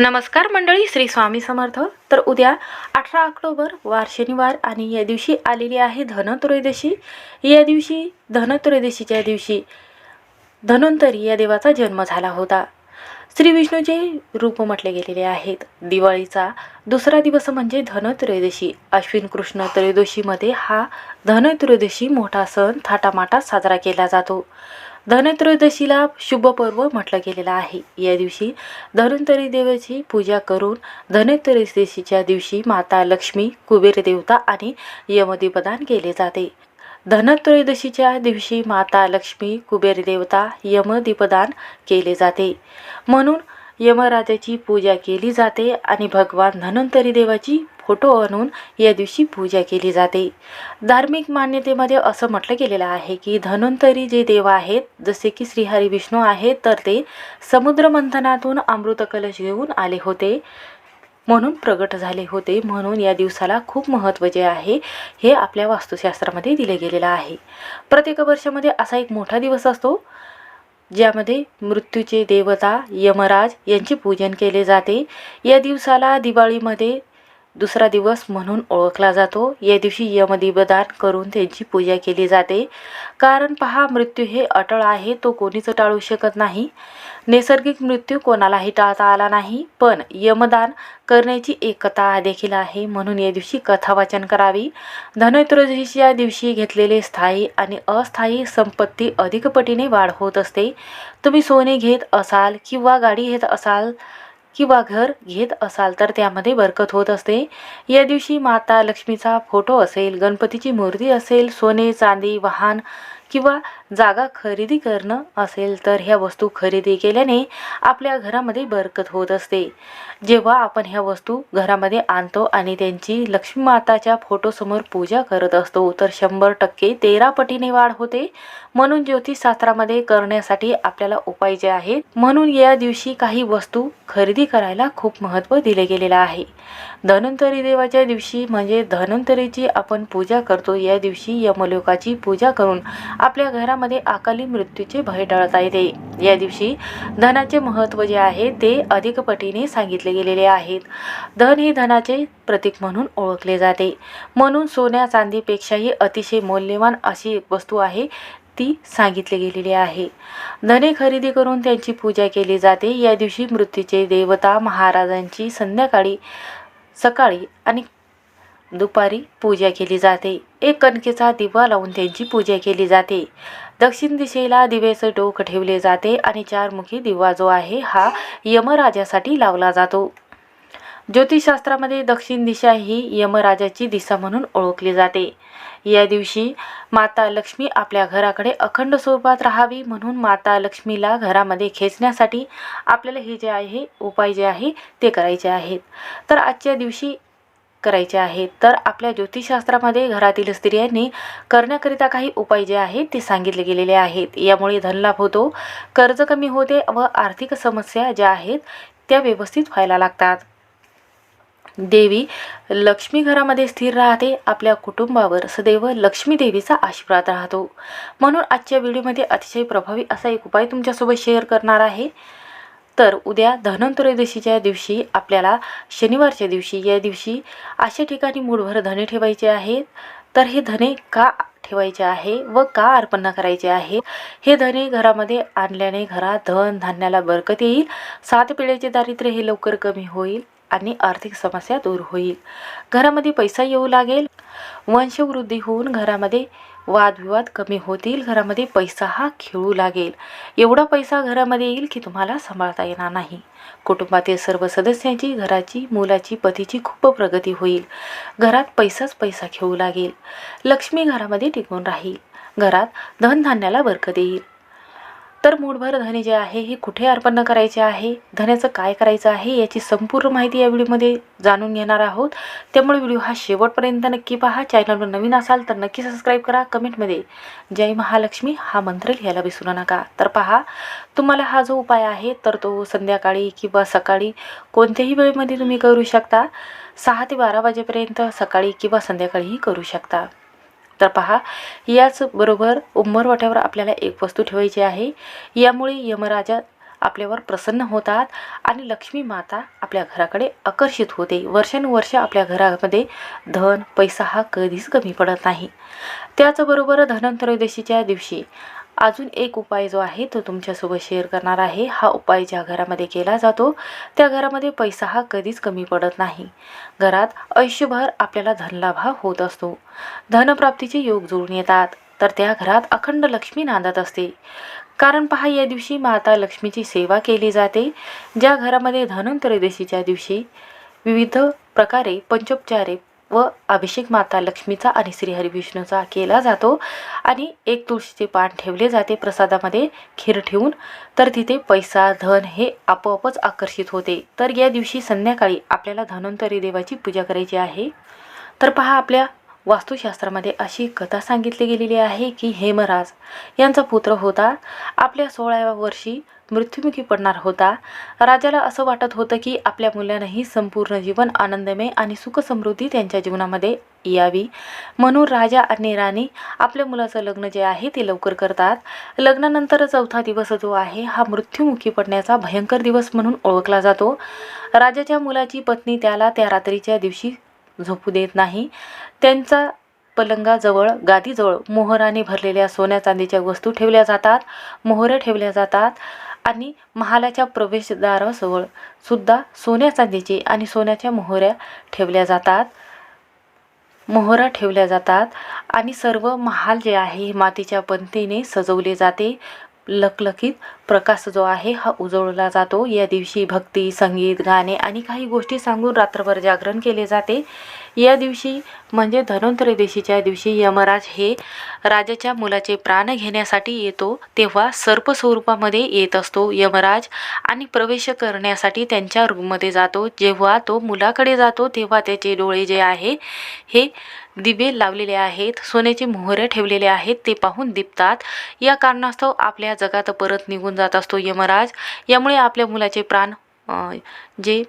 नमस्कार मंडळी श्री स्वामी समर्थ. तर उद्या अठरा ऑक्टोबर वार शनिवार आणि या दिवशी आलेली आहे धनत्रयोदशी. या दिवशी धनत्रयोदशीच्या दिवशी धन्वंतरी या देवाचा जन्म झाला होता. श्री विष्णूचे रूप म्हटले गेलेले आहेत. दिवाळीचा दुसरा दिवस म्हणजे धनत्रयोदशी. अश्विन कृष्ण त्रयोदशीमध्ये हा धनत्रयोदशी मोठा सण थाटामाटात साजरा केला जातो. धनत्रयोदशीला शुभ पर्व म्हटलं गेलेलं आहे. या दिवशी धनंतरी देवाची पूजा करून धनत्रयोदशीच्या दिवशी माता लक्ष्मी कुबेर देवता आणि यमदीपदान केले जाते. धनत्रयोदशीच्या दिवशी माता लक्ष्मी कुबेर देवता यमदीपदान केले जाते. म्हणून यमराजाची पूजा केली जाते आणि भगवान धन्वंतरी देवाची फोटो आणून या दिवशी पूजा केली जाते. धार्मिक मान्यतेमध्ये असं म्हटलं गेलेलं आहे की धन्वंतरी जे देव आहेत जसे की श्रीहरी विष्णू आहेत तर ते समुद्रमंथनातून अमृत कलश घेऊन आले होते. म्हणून प्रगट झाले होते. म्हणून या दिवसाला खूप महत्त्व जे आहे हे आपल्या वास्तुशास्त्रामध्ये दिले गेलेलं आहे. प्रत्येक वर्षामध्ये असा एक मोठा दिवस असतो ज्यामध्ये मृत्यूचे देवता यमराज यांचे पूजन केले जाते. या दिवसाला दिवाळीमध्ये दुसरा दिवस म्हणून ओळखला जातो. या दिवशी यमदीपदान करून त्यांची पूजा केली जाते. कारण पहा मृत्यू हे अटळ आहे तो कोणीच टाळू शकत नाही. नैसर्गिक मृत्यू कोणालाही टाळता आला नाही. पण यमदान करण्याची एक कथा देखील आहे म्हणून या दिवशी कथावाचन करावी. धनत्रयोदशीच्या दिवशी घेतलेले स्थायी आणि अस्थायी संपत्ती अधिक पटीने वाढ होत असते. तुम्ही सोने घेत असाल किंवा गाडी घेत असाल किंवा घर घेत असाल तर त्यामध्ये बरकत होत असते. या दिवशी माता लक्ष्मीचा फोटो असेल गणपतीची मूर्ती असेल सोने चांदी वाहन किंवा जागा खरेदी करणं असेल तर ह्या वस्तू खरेदी केल्याने आपल्या घरामध्ये बरकत होत असते. जेव्हा आपण ह्या वस्तू घरामध्ये आणतो आणि त्यांची लक्ष्मी माताच्या फोटोसमोर पूजा करत असतो तर शंभर टक्के तेरा पटीने वाढ होते. म्हणून ज्योतिषशास्त्रामध्ये करण्यासाठी आपल्याला उपाय जे आहेत म्हणून या दिवशी काही वस्तू खरेदी करायला खूप महत्त्व दिले गेलेलं आहे. धन्वंतरी देवाच्या दिवशी म्हणजे धन्वंतरीची आपण पूजा करतो या दिवशी यमलोकाची पूजा करून आपल्या घरामध्ये अकाली मृत्यूचे भय टाळता येते या दिवशी धनाचे महत्त्व जे आहे ते अधिक पटीने सांगितले गेलेले आहेत. धन हे धनाचे प्रतीक म्हणून ओळखले जाते. म्हणून सोन्या चांदीपेक्षाही अतिशय मौल्यवान अशी वस्तू आहे ती सांगितली गेलेली आहे. धने खरेदी करून त्यांची पूजा केली जाते. या दिवशी मृत्यूचे देवता महाराजांची संध्याकाळी सकाळी आणि दुपारी पूजा केली जाते. एक कणकेचा दिवा लावून त्यांची पूजा केली जाते. दक्षिण दिशेला दिवेचं डोक ठेवले जाते आणि चारमुखी दिवा जो आहे हा यमराजासाठी लावला जातो. ज्योतिषशास्त्रामध्ये दक्षिण दिशा ही यमराजाची दिशा म्हणून ओळखली जाते. या दिवशी माता लक्ष्मी आपल्या घराकडे अखंड स्वरूपात राहावी म्हणून माता लक्ष्मीला घरामध्ये खेचण्यासाठी आपल्याला हे जे आहे उपाय जे आहे ते करायचे आहेत. तर आजच्या दिवशी करायचे आहेत. तर आपल्या ज्योतिषशास्त्रामध्ये घरातील स्त्रियांनी करण्याकरिता काही उपाय जे आहेत ते सांगितले गेलेले आहेत. यामुळे धनलाभ होतो कर्ज कमी होते व आर्थिक समस्या ज्या आहेत त्या व्यवस्थित व्हायला लागतात. देवी लक्ष्मी घरामध्ये स्थिर राहते आपल्या कुटुंबावर सदैव लक्ष्मी देवीचा आशीर्वाद राहतो. म्हणून आजच्या व्हिडिओमध्ये अतिशय प्रभावी असा एक उपाय तुमच्यासोबत शेअर करणार आहे. तर उद्या धनत्रयोदशीच्या दिवशी आपल्याला शनिवारच्या दिवशी या दिवशी अशा ठिकाणी मूठभर धने ठेवायचे आहेत. तर हे धने का ठेवायचे आहे व का अर्पण करायचे आहे? हे धने घरामध्ये आणल्याने घरात धन धान्याला बरकत येईल. सात पिढ्याचे दारिद्र्य हे लवकर कमी होईल आणि आर्थिक समस्या दूर होईल. घरामध्ये पैसा येऊ लागेल. वंशवृद्धी होऊन घरामध्ये वादविवाद कमी होतील घरामध्ये पैसा हा खेळू लागेल. एवढा पैसा घरामध्ये येईल की तुम्हाला सांभाळता येणार नाही. कुटुंबातील सर्व सदस्यांची घराची मुलाची पतीची खूप प्रगती होईल. घरात पैसाच पैसा खेळू लागेल. लक्ष्मी घरामध्ये टिकून राहील. घरात धनधान्याला बरकत येईल. तर मूठभर धने जे आहे हे कुठे अर्पण करायचे आहे? धन्याचं काय करायचं आहे याची संपूर्ण माहिती या व्हिडिओमध्ये जाणून घेणार आहोत. त्यामुळे व्हिडिओ हा शेवटपर्यंत नक्की पहा. चॅनलवर नवीन असाल तर नक्की सबस्क्राईब करा. कमेंटमध्ये जय महालक्ष्मी हा मंत्र लिहायला विसरू नका. तर पहा तुम्हाला हा जो उपाय आहे तर तो संध्याकाळी किंवा सकाळी कोणत्याही वेळेमध्ये तुम्ही करू शकता. सहा ते बारा वाजेपर्यंत सकाळी किंवा संध्याकाळीही करू शकता. तर पहा याचबरोबर उंबरवाट्यावर आपल्याला एक वस्तू ठेवायची आहे. यामुळे यमराजा आपल्यावर प्रसन्न होतात आणि लक्ष्मी माता आपल्या घराकडे आकर्षित होते. वर्षानुवर्ष आपल्या घरामध्ये धन पैसा हा कधीच कमी पडत नाही. त्याचबरोबर धनत्रयोदशीच्या दिवशी अजून एक उपाय जो आहे तो तुमच्यासोबत शेअर करणार आहे. हा उपाय ज्या घरामध्ये केला जातो त्या घरामध्ये पैसा हा कधीच कमी पडत नाही. घरात आयुष्यभर आपल्याला धनलाभ होत असतो. धनप्राप्तीचे योग जुळून येतात. तर त्या घरात अखंड लक्ष्मी नांदत असते. कारण पहा या दिवशी माता लक्ष्मीची सेवा केली जाते. ज्या घरामध्ये धनत्रयोदशीच्या दिवशी विविध प्रकारे पंचोपचारे व अभिषेक माता लक्ष्मीचा आणि श्रीहरी विष्णूचा केला जातो. आणि एक तुळशीचे पान ठेवले जाते प्रसादामध्ये खीर ठेवून. तर तिथे पैसा धन हे आपोआपच आकर्षित होते. तर या दिवशी संध्याकाळी आपल्याला धन्वंतरी देवाची पूजा करायची आहे. तर पहा आपल्या वास्तुशास्त्रामध्ये अशी कथा सांगितली गेलेली आहे की हेमराज यांचा पुत्र होता. आपल्या सोळाव्या वर्षी मृत्युमुखी पडणार होता. राजाला असं वाटत होतं की आपल्या मुलांनाही संपूर्ण जीवन आनंदमय आणि सुखसमृद्धी त्यांच्या जीवनामध्ये यावी. म्हणून राजा आणि राणी आपल्या मुलाचं लग्न जे आहे ते लवकर करतात. लग्नानंतर चौथा दिवस जो आहे हा मृत्युमुखी पडण्याचा भयंकर दिवस म्हणून ओळखला जातो. राजाच्या मुलाची पत्नी त्याला त्या रात्रीच्या दिवशी झोपू देत नाही. त्यांचा पलंगाजवळ गादीजवळ मोहराने भरलेल्या सोन्या चांदीच्या वस्तू ठेवल्या जातात. मोहऱ्या ठेवल्या जातात. आणि महालाच्या प्रवेशद्वाराजवळ सुद्धा सोन्या चांदीची आणि सोन्याच्या मोहऱ्या ठेवल्या जातात. मोहरा ठेवल्या जातात आणि सर्व महाल जे आहे मातीच्या पंतीने सजवले जाते. लखलखीत प्रकाश जो आहे हा उजळला जातो. या दिवशी भक्ती संगीत गाणे आणि काही गोष्टी सांगून रात्रभर जागरण केले जाते. या दिवशी म्हणजे धनोत्रयोदशीच्या दिवशी यमराज हे राजाच्या मुलाचे प्राण घेण्यासाठी येतो. तेव्हा सर्प स्वरूपामध्ये येत असतो यमराज आणि प्रवेश करण्यासाठी त्यांच्या रूममध्ये जातो. जेव्हा तो मुलाकडे जातो तेव्हा त्याचे डोळे जे आहे हे दिवे लावलेले आहेत सोन्याचे मोहरे ठेवलेले आहेत ते पाहून दिपतात. या कारणास्तव आपल्या जगात परत निघून जात असतो यमराज. यामुळे आपल्या मुलाचे प्राण जे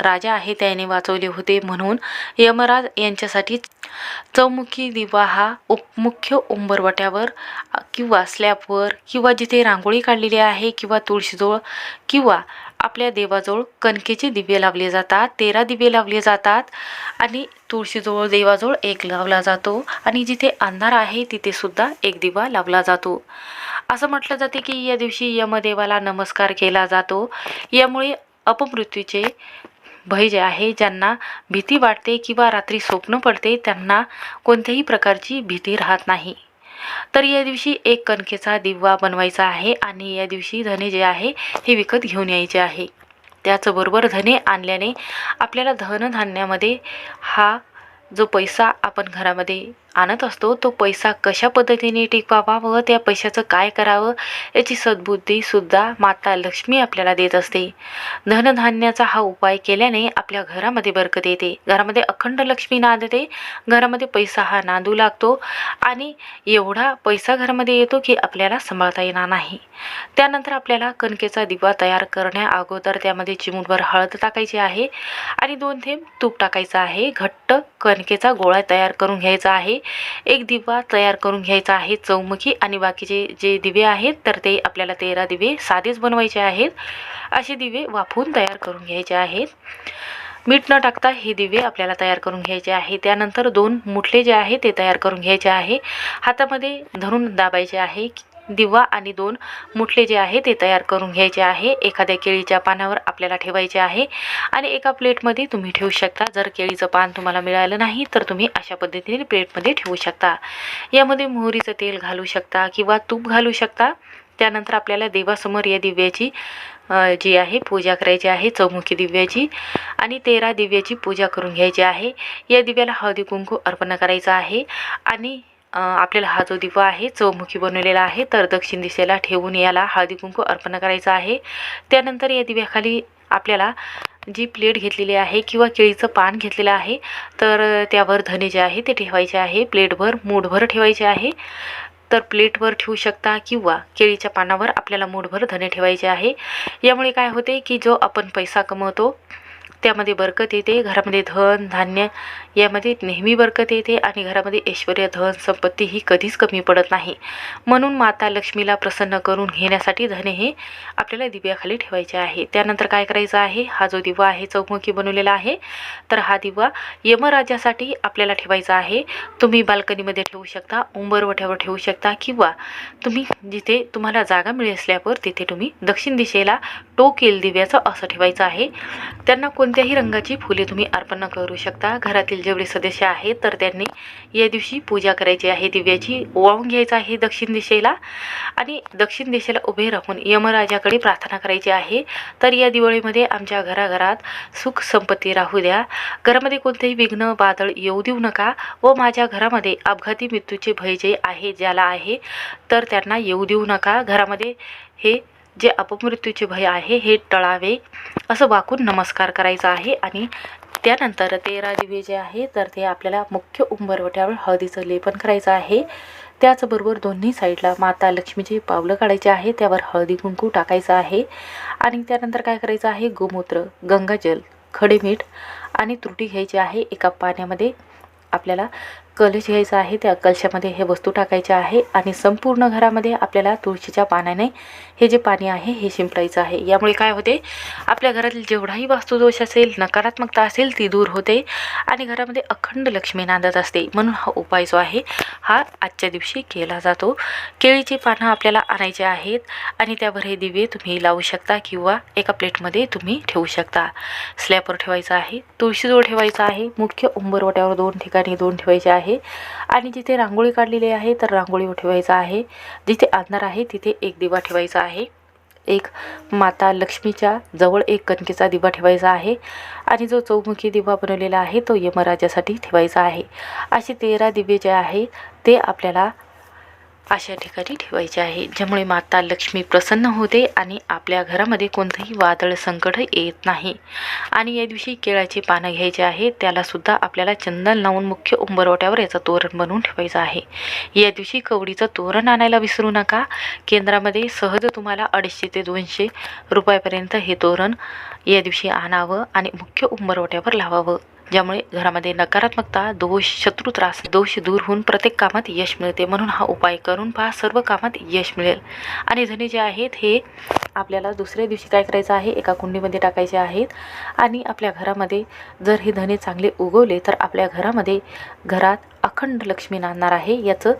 राजा आहे त्याने वाचवले होते म्हणून यमराज यांच्यासाठी चौमुखी दिवा हा उप मुख्य उंबरवट्यावर किंवा स्लॅबवर किंवा जिथे रांगोळी काढलेली आहे किंवा तुळशीजवळ किंवा आपल्या देवाजवळ कणकेचे दिवे लावले जातात तेरा दिवे लावले जातात आणि तुळशीजवळ देवाजवळ एक लावला जातो आणि जिथे अंधार आहे तिथे सुद्धा एक दिवा लावला जातो. असं म्हटलं जाते की या दिवशी यमदेवाला नमस्कार केला जातो. यामुळे अपमृत्यूचे भय जे आहे ज्यांना भीती वाटते किंवा रात्री स्वप्न पडते त्यांना कोणत्याही प्रकारची भीती राहत नाही. तर या दिवशी एक कणकेचा दिवा बनवायचा आहे आणि या दिवशी धने जे आहे हे विकत घेऊन यायचे आहे. त्याचबरोबर धने आणल्याने आपल्याला धनधान्यामध्ये हा जो पैसा आपण घरामध्ये आणत असतो तो पैसा कशा पद्धतीने टिकवावा व त्या पैशाचं काय करावं याची सद्बुद्धीसुद्धा माता लक्ष्मी आपल्याला देत असते. धनधान्याचा हा उपाय केल्याने आपल्या घरामध्ये बरकत येते. घरामध्ये अखंड लक्ष्मी नांदते. घरामध्ये पैसा हा नांदू लागतो आणि एवढा पैसा घरामध्ये येतो की आपल्याला सांभाळता येणार नाही. त्यानंतर आपल्याला कणकेचा दिवा तयार करण्या अगोदर त्यामध्ये चिमूटभर हळद टाकायची आहे आणि दोन थेंब तूप टाकायचं आहे. घट्ट कणकेचा गोळा तयार करून घ्यायचा आहे. एक दिवा तयार करून घ्यायचा आहे चौमुखी आणि बाकीचे जे दिवे आहेत तर ते आपल्याला तेरा दिवे साधेच बनवायचे आहेत. असे दिवे वाफवून तयार करून घ्यायचे आहेत. मीठ न टाकता हे दिवे आपल्याला तयार करून घ्यायचे आहे. त्यानंतर दोन मुठले जे आहे ते तयार करून घ्यायचे आहे. हातामध्ये धरून दाबायचे आहे. दिवा आणि दोन मुठले जे आहे ते तयार करून घ्यायचे आहे. एखाद्या केळीच्या पानावर आपल्याला ठेवायचे आहे आणि एका प्लेटमध्ये तुम्ही ठेवू शकता. जर केळीचं पान तुम्हाला मिळालं नाही तर तुम्ही अशा पद्धतीने प्लेटमध्ये ठेवू शकता. यामध्ये मोहरीचं तेल घालू शकता किंवा तूप घालू शकता. त्यानंतर आपल्याला देवासमोर या दिव्याची जी आहे पूजा करायची आहे चौमुखी दिव्याची आणि तेरा दिव्याची पूजा करून घ्यायची आहे. या दिव्याला हळदी कुंकू अर्पण करायचं आहे आणि आपल्याला हा जो दिवा आहे चौमुखी बनवलेला आहे तर दक्षिण दिशेला ठेवून याला हळदी कुंकू अर्पण करायचा आहे. त्यानंतर या दिव्याखाली आपल्याला जी प्लेट घेतलेली आहे किंवा केळीचं पान घेतलेलं आहे तर त्यावर धने जे आहे ते ठेवायचे आहे. प्लेटभर मूठभर ठेवायचे आहे. तर प्लेटवर ठेवू शकता किंवा केळीच्या पानावर आपल्याला मूठभर धने ठेवायचे आहे. यामुळे काय होते की जो आपण पैसा कमवतो त्यामध्ये बरकत येते. घरामध्ये धन धान्य यामध्ये नेहमी बरकत येते आणि घरामध्ये ऐश्वर धन संपत्ती ही कधीच कमी पडत नाही. म्हणून माता लक्ष्मीला प्रसन्न करून घेण्यासाठी धने हे आपल्याला दिव्याखाली ठेवायचे आहे. त्यानंतर काय करायचं आहे? हा जो दिवा आहे चौमुखी बनवलेला आहे तर हा दिवा यमराजासाठी आपल्याला ठेवायचा आहे. तुम्ही बाल्कनीमध्ये ठेवू शकता उंबरवठ्यावर ठेवू शकता किंवा तुम्ही जिथे तुम्हाला जागा मिळेल असल्यावर तिथे तुम्ही दक्षिण दिशेला टोक येईल दिव्याचं असं ठेवायचं आहे. त्यांना कोणत्याही रंगाची फुले तुम्ही अर्पण करू शकता. घरातील जेवढे सदस्य आहेत तर त्यांनी या दिवशी पूजा करायची आहे. दिव्याची ओवाळून घ्यायचं आहे दक्षिण दिशेला आणि दक्षिण दिशेला उभे राहून यमराजाकडे प्रार्थना करायची आहे. तर या दिवाळीमध्ये आमच्या घराघरात सुख संपत्ती राहू द्या. घरामध्ये कोणतेही विघ्न बादळ येऊ देऊ नका व माझ्या घरामध्ये अपघाती मृत्यूचे भय जे आहे ज्याला आहे तर त्यांना येऊ देऊ नका. घरामध्ये हे जे अपमृत्यूचे भय आहे हे टळावे असं वाकून नमस्कार करायचा आहे आणि त्यानंतर तेरा दिवे जे आहे तर ते आपल्याला मुख्य उंबरवट्यावर हळदीचं लेपन करायचं आहे. त्याचबरोबर दोन्ही साईडला माता लक्ष्मीची पावलं काढायची आहे त्यावर हळदी कुंकू टाकायचं आहे. आणि त्यानंतर काय करायचं आहे गोमूत्र गंगाजल खडे मीठ आणि त्रुटी घ्यायची आहे. एका पाण्यामध्ये आपल्याला कलश घ्यायचा आहे त्या कलशामध्ये हे वस्तू टाकायचे आहे आणि संपूर्ण घरामध्ये आपल्याला तुळशीच्या पाण्याने हे जे पाणी आहे हे शिंपडायचं आहे. यामुळे काय होते आपल्या घरातील जेवढाही वास्तुदोष असेल नकारात्मकता असेल ती दूर होते आणि घरामध्ये अखंड लक्ष्मी नांदत असते. म्हणून हा उपाय जो आहे हा आजच्या दिवशी केला जातो. केळीची पानं आपल्याला आणायचे आहेत आणि त्यावर हे दिवे तुम्ही लावू शकता किंवा एका प्लेटमध्ये तुम्ही ठेवू शकता. स्लॅबवर ठेवायचं आहे तुळशीजवळ ठेवायचं आहे मुख्य उंबरवट्यावर दोन ठिकाणी दोन ठेवायचे आहे. आहे. आणि जिथे रांगोळी काढलेली आहे तर रांगोळीवर ठेवायचं आहे. जिथे अंधार आहे तिथे एक दिवा ठेवायचा आहे. एक माता लक्ष्मीच्या जवळ एक कणकेचा दिवा ठेवायचा आहे. आणि जो चौमुखी दिवा बनवलेला आहे तो यमराजासाठी ठेवायचा आहे. असे तेरा दिवे जे आहे ते आपल्याला अशा ठिकाणी ठेवायचे आहे. ज्यामुळे माता लक्ष्मी प्रसन्न होते आणि आपल्या घरामध्ये कोणतंही वादळ संकट येत नाही. आणि या दिवशी केळाची पानं घ्यायची आहे. त्यालासुद्धा आपल्याला चंदन लावून मुख्य उंबरवट्यावर याचं तोरण बनवून ठेवायचं आहे. या दिवशी कवडीचं तोरण आणायला विसरू नका. केंद्रामध्ये सहज तुम्हाला अडीचशे ते दोनशे रुपयापर्यंत हे तोरण या दिवशी आणावं आणि मुख्य उंबरवट्यावर लावावं. ज्यामुळे घरामध्ये नकारात्मकता दोष शत्रू त्रास दोष दूर होऊन प्रत्येक कामात यश मिळते म्हणून हा उपाय करून पहा सर्व कामात यश मिळेल. आणि धने जे आहेत हे आपल्याला दुसऱ्या दिवशी काय करायचं आहे? एका कुंडीमध्ये टाकायचे आहेत. आणि आपल्या घरामध्ये जर हे धने चांगले उगवले तर आपल्या घरामध्ये घरात अखंड लक्ष्मी नांदणार आहे. याचं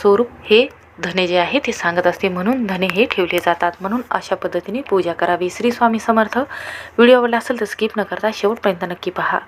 स्वरूप हे धने जे आहे ते सांगत असते. म्हणून धने हे ठेवले जातात. म्हणून अशा पद्धतीने पूजा करावी. श्री स्वामी समर्थ. व्हिडिओ आवडला असेल तर स्किप न करता शेवटपर्यंत नक्की पहा.